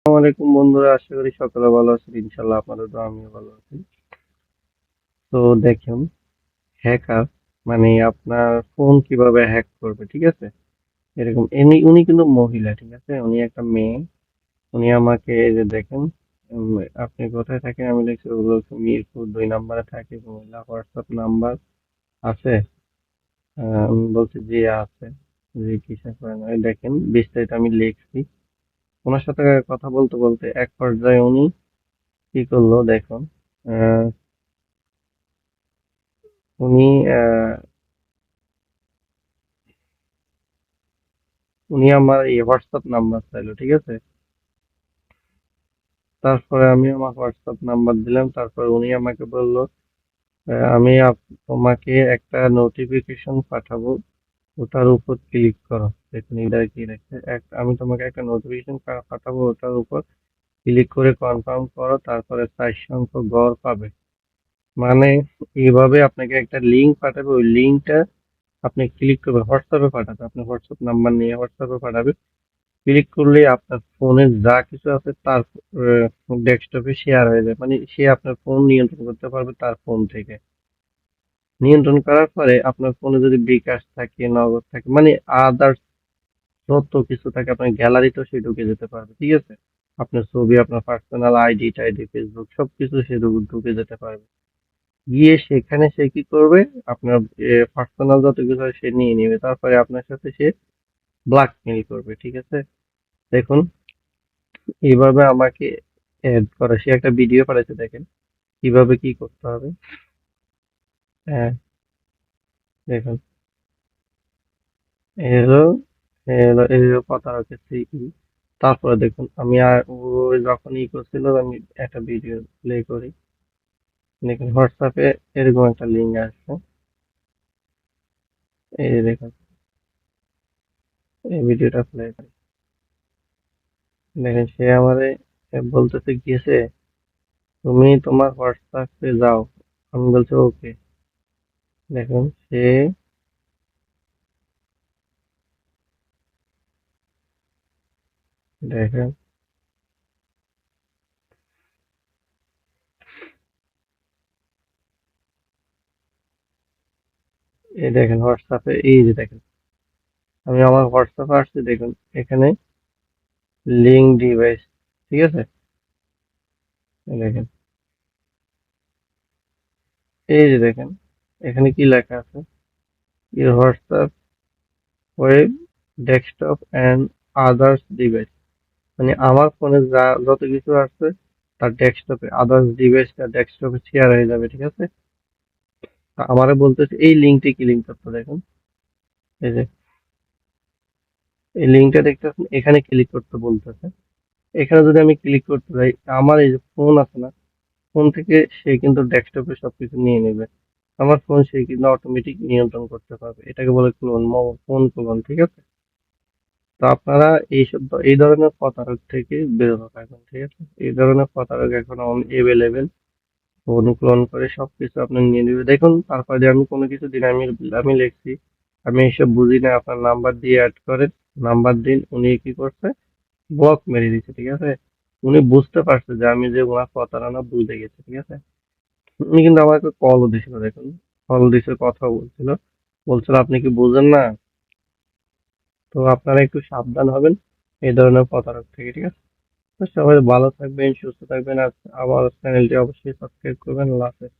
আসসালামু আলাইকুম বন্ধুরা, আশা করি সকলে ভালো আছেন। ইনশাল্লাহ আপনাদের তো আমিও ভালো আছি। তো দেখুন হ্যাকার মানে আপনার ফোন কীভাবে হ্যাক করবে, ঠিক আছে? এরকম, এমনি উনি কিন্তু মহিলা, ঠিক আছে? উনি একটা মেয়ে। উনি আমাকে এই যে দেখেন আপনি কোথায় থাকেন? আমি লিখছি ওগুলো মিরপুর, দুই নম্বরে থাকে, মহিলা, হোয়াটসঅ্যাপ নাম্বার আছে। আমি বলছি যে আছে। যে কিসে করেন দেখেন, বিস্তারিত আমি লিখছি। ওনার সাথে কথা বলতে বলতে এক পর্যায়ে উনি কি করল দেখুন উনি উনি আমার এই হোয়াটসঅ্যাপ নাম্বার চাইলো, ঠিক আছে? তারপরে আমি আমার হোয়াটসঅ্যাপ নাম্বার দিলাম, তারপরে উনি আমাকে বলল আমি তোমাকে একটা নোটিফিকেশন পাঠাবো। ওটার উপর ক্লিক করো। দেখুন, এটা কি রেখে এক, আমি তোমাকে একটা নোটিফিকেশন পাঠাবো ওটার উপর। ক্লিক করে কনফার্ম করো, তারপরে চার সংখ্যক গড় পাবে। মানে এইভাবে আপনাকে একটা লিঙ্ক পাঠাবে। ওই লিঙ্কটা আপনি ক্লিক করবেন হোয়াটসঅ্যাপে পাঠাবে। আপনি হোয়াটসঅ্যাপ নাম্বার নিয়ে হোয়াটসঅ্যাপে পাঠাবে। ক্লিক করলে আপনার ফোনে যা কিছু আছে তার ডেস্কটপে শেয়ার হয়ে যায়। মানে সে আপনার ফোন নিয়ন্ত্রণ করতে পারবে তার ফোন থেকে। নিয়ন্ত্রণ করার পরে আপনার ফোনে যদি বিকাশ থাকে, নগদ থাকে মানে আদার্স যত কিছু থাকে, আপনার গ্যালারিতেও সে ঢুকে যেতে পারবে, ঠিক আছে? আপনার ছবি, আপনার পার্সোনাল আইডি টাইডি ফেসবুক সবকিছু সে ঢুকে যেতে পারবে। গিয়ে সেখানে সে কি করবে? আপনার পার্সোনাল যত কিছু হয় সে নিয়ে নেবে, তারপরে আপনার সাথে সে ব্ল্যাকমেইল করবে, ঠিক আছে? দেখুন এইভাবে আমাকে অ্যাড করা, সে একটা ভিডিও পাঠাচ্ছে দেখেন, কীভাবে কি করতে হবে। হ্যাঁ দেখুন। এলো এলো এলো প্রতারকের সিই তারপরে দেখুন, আমি আর ও যখন ই করছিল, আমি একটা ভিডিও প্লে করি। দেখুন হোয়াটসঅ্যাপে এরকম একটা লিঙ্ক আসছে। এই দেখুন, এই ভিডিওটা প্লে করি। দেখেন, সে আমারে বলতেছে, গিয়েছে, তুমি তোমার হোয়াটসঅ্যাপে যাও। আমি বলছি, ওকে। দেখুন সে দেখেন। এই দেখেন হোয়াটসঅ্যাপে এই যে দেখেন। আমি আমার হোয়াটসঅ্যাপে আসছি, দেখুন, এখানে লিঙ্ক ডিভাইস ঠিক আছে? দেখেন। এই যে দেখেন এখানে কি লেখা আছে? Your WhatsApp web, desktop and others device. মানে আমার ফোনে যা, যত কিছু আছে তার ডেস্কটপে, আদার্স ডিভাইসটা ডেস্কটপে শেয়ার হয়ে যাবে, ঠিক আছে? তা আমারে বলতেছে, এই লিঙ্কটি কি লিঙ্ক করতে দেখুন। এই যে, এই লিঙ্কটা দেখতেছেন, এখানে ক্লিক করতে বলতেছে। এখানে যদি আমি ক্লিক করতে যাই, আমার এই যে ফোন আছে না ফোন থেকে সে কিন্তু ডেস্কটপে সবকিছু নিয়ে নেবে। আমার ফোন সে কিন্তু অটোমেটিক নিয়ন্ত্রণ করতে পারবে। এটাকে বলে ক্লোন ফোন ক্লোন ঠিক আছে? তো আপনারা এইসব এই ধরনের প্রতারক থেকে বিরত থাকবেন, ঠিক আছে? এই ধরনের প্রতারক এখন এভেলেবেল ফোন ক্লোন করে সব কিছু আপনার নিয়ে নেবে দেখুন, তারপরে আমি কোনো কিছু দিন, আমি আমি লিখছি, আমি এইসব বুঝি না, আপনার নাম্বার দিয়ে অ্যাড করেন নাম্বার দিন, উনি কি করছে? ব্লক মেরে দিচ্ছে, ঠিক আছে? উনি বুঝতে পারছে যে আমি যে ওনার প্রতারণা বুঝে গেছে, ঠিক আছে? উনি কিন্তু আমাকে কলও দিছিল দেখুন। কল দিছে কথা বলছিল। বলছিল, আপনি কি বুঝেন না? তো আপনারা একটু সাবধান হবেন এই ধরনের প্রতারক থেকে, ঠিক আছে? তো সবাই ভালো থাকবেন, সুস্থ থাকবেন। আর আমার চ্যানেলটি অবশ্যই সাবস্ক্রাইব করবেন। আল্লাহ হাফেজ।